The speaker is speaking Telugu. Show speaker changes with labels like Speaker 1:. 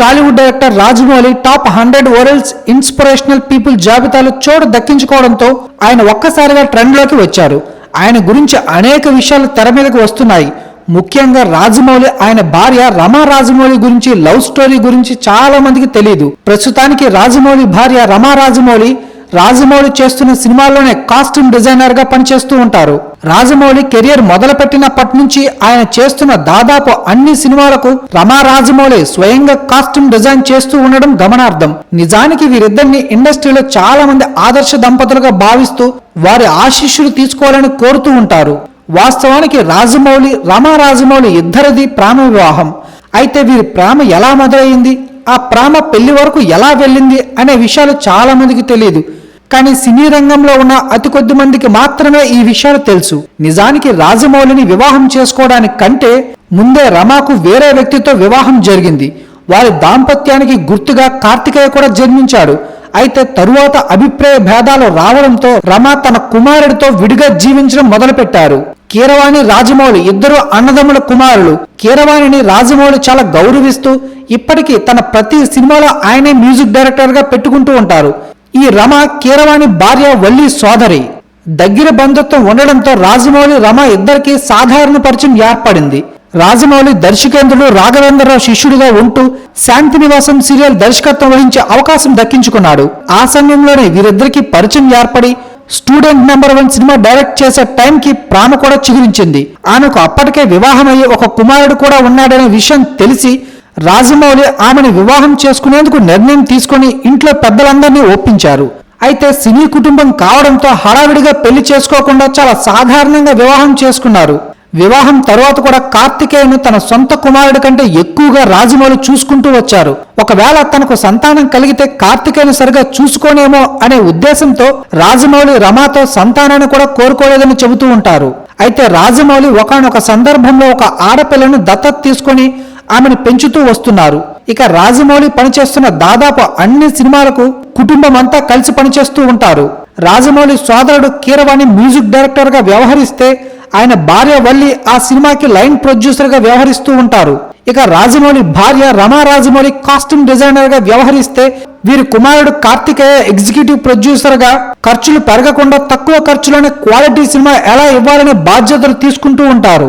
Speaker 1: Tollywood director Rajamouli top hundred worlds inspirational people జాబితాలో చోటు దక్కించుకోవడంతో ఆయన ఒక్కసారిగా ట్రెండ్లోకి వచ్చారు. ఆయన గురించి అనేక విషయాలు తెర మీదకు వస్తున్నాయి. ముఖ్యంగా రాజమౌళి ఆయన భార్య రమా రాజమౌళి గురించి లవ్ స్టోరీ గురించి చాలా మందికి తెలియదు ప్రస్తుతానికి రాజమౌళి భార్య రమా రాజమౌళి రాజమౌళి చేస్తున్న సినిమాల్లోనే కాస్ట్యూమ్ డిజైనర్గా పనిచేస్తూ ఉంటారు. రాజమౌళి కెరియర్ మొదలుపెట్టినప్పటి నుంచి ఆయన చేస్తున్న దాదాపు అన్ని సినిమాలకు రమా రాజమౌళి స్వయంగా కాస్ట్యూమ్ డిజైన్ చేస్తూ ఉండడం గమనార్థం నిజానికి వీరిద్దరిని ఇండస్ట్రీలో చాలా మంది ఆదర్శ దంపతులుగా భావిస్తూ వారి ఆశీస్సులు తీసుకోవాలని కోరుతూ ఉంటారు. వాస్తవానికి రాజమౌళి రమా రాజమౌళి ఇద్దరిది ప్రేమ వివాహం. అయితే వీరి ప్రేమ ఎలా మొదలైంది? ఆ ప్రేమ పెళ్ళి వరకు ఎలా వెళ్ళింది? అనే విషయాలు చాలా మందికి తెలియదు కానీ సినీ రంగంలో ఉన్న అతి కొద్ది మందికి మాత్రమే ఈ విషయాలు తెలుసు. నిజానికి రాజమౌళిని వివాహం చేసుకోవడానికి కంటే ముందే రమాకు వేరే వ్యక్తితో వివాహం జరిగింది. వారి దాంపత్యానికి గుర్తుగా కార్తికేయ కూడా జన్మించాడు. అయితే తరువాత అభిప్రాయ భేదాలు రావడంతో రమ తన కుమారుడితో విడిగా జీవించడం మొదలుపెట్టారు. కీరవాణి రాజమౌళి ఇద్దరు అన్నదమ్ముల కుమారులు. కీరవాణిని రాజమౌళి చాలా గౌరవిస్తూ ఇప్పటికీ తన ప్రతి సినిమాలో ఆయనే మ్యూజిక్ డైరెక్టర్గా పెట్టుకుంటూ ఉంటారు. ఈ రమ కీరవాణి భార్య వల్లి సోదరి. దగ్గర బంధుత్వం ఉండడంతో రాజమౌళి రమ ఇద్దరికి సాధారణ పరిచయం ఏర్పడింది. రాజమౌళి దర్శకేంద్రుడు రాఘవేంద్రరావు శిష్యుడిగా ఉంటూ శాంతి నివాసం సీరియల్ దర్శకత్వం వహించే అవకాశం దక్కించుకున్నాడు. ఆ సమయంలోనే వీరిద్దరికి పరిచయం ఏర్పడి student number one cinema direct చేసే టైంకి ప్రాణ కూడా చిగురించింది. ఆమెకు అప్పటికే వివాహమయ్యే ఒక కుమారుడు కూడా ఉన్నాడనే విషయం తెలిసి రాజమౌళి ఆమెను వివాహం చేసుకునేందుకు నిర్ణయం తీసుకుని ఇంట్లో పెద్దలందరినీ ఒప్పించారు. అయితే సినీ కుటుంబం కావడంతో హడావిడిగా పెళ్ళి చేసుకోకుండా చాలా సాధారణంగా వివాహం చేసుకున్నారు. వివాహం తర్వాత కూడా కార్తికేయను తన సొంత కుమారుడి కంటే ఎక్కువగా రాజమౌళి చూసుకుంటూ వచ్చారు. ఒకవేళ తనకు సంతానం కలిగితే కార్తికేయను సరిగా చూసుకోనేమో అనే ఉద్దేశంతో రాజమౌళి రమాతో సంతానాన్ని కూడా కోరుకోలేదని చెబుతూ ఉంటారు. అయితే రాజమౌళి ఒకనొక సందర్భంలో ఒక ఆడపిల్లను దత్తత తీసుకొని ఆమెను పెంచుతూ వస్తున్నారు. ఇక రాజమౌళి పనిచేస్తున్న దాదాపు అన్ని సినిమాలకు కుటుంబం అంతా కలిసి పనిచేస్తూ ఉంటారు. రాజమౌళి సోదరుడు కీరవాణి మ్యూజిక్ డైరెక్టర్గా వ్యవహరిస్తే ఆయన భార్య వల్లి ఆ సినిమాకి లైన్ ప్రొడ్యూసర్గా వ్యవహరిస్తూ ఉంటారు. ఇక రాజమౌళి భార్య రమా రాజమౌళి కాస్ట్యూమ్ డిజైనర్గా వ్యవహరిస్తే వీరి కుమారుడు కార్తికేయ ఎగ్జిక్యూటివ్ ప్రొడ్యూసర్గా ఖర్చులు పెరగకుండా తక్కువ ఖర్చులోనే క్వాలిటీ సినిమా ఎలా ఇవ్వాలనే బాధ్యతలు తీసుకుంటూ ఉంటారు.